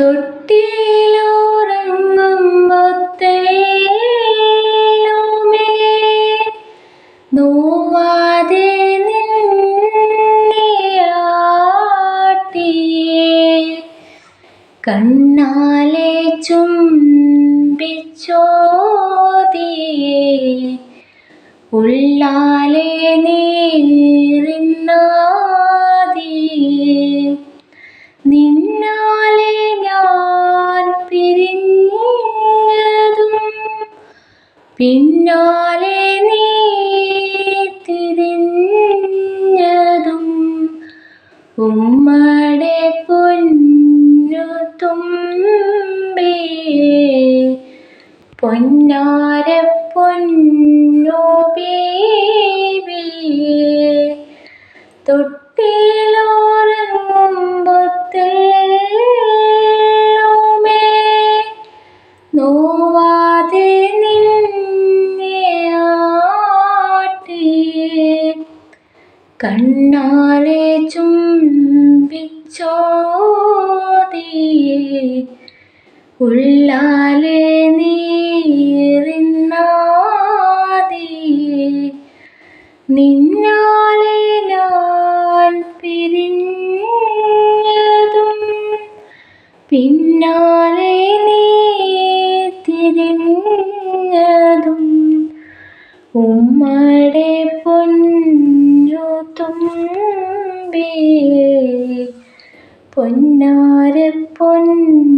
തൊട്ടിയിലുറങ്ങുമ്പൊത്തേലുമേ നോവാതെ നിന്നെയാട്ടിയേ കണ്ണാലെ ചുംബിച്ചോതിയേ. ഉള്ളാലെ നീറിന്നാദിയേ പിന്നാലെ നീ തിരിഞ്ഞതും ഉമ്മടെ പൊന്നു തുമ്പേ. പൊന്നാര പൊന്നു ബേബിയേ കണ്ണാലെ ചുംബിച്ചോതിയെ ഉള്ളാലെ നീറിന്നാതിയെ നിന്നാലെ ഞാൻ പിരിഞ്ഞതും പിന്നാലെ പൊന്നാര പൊന്ന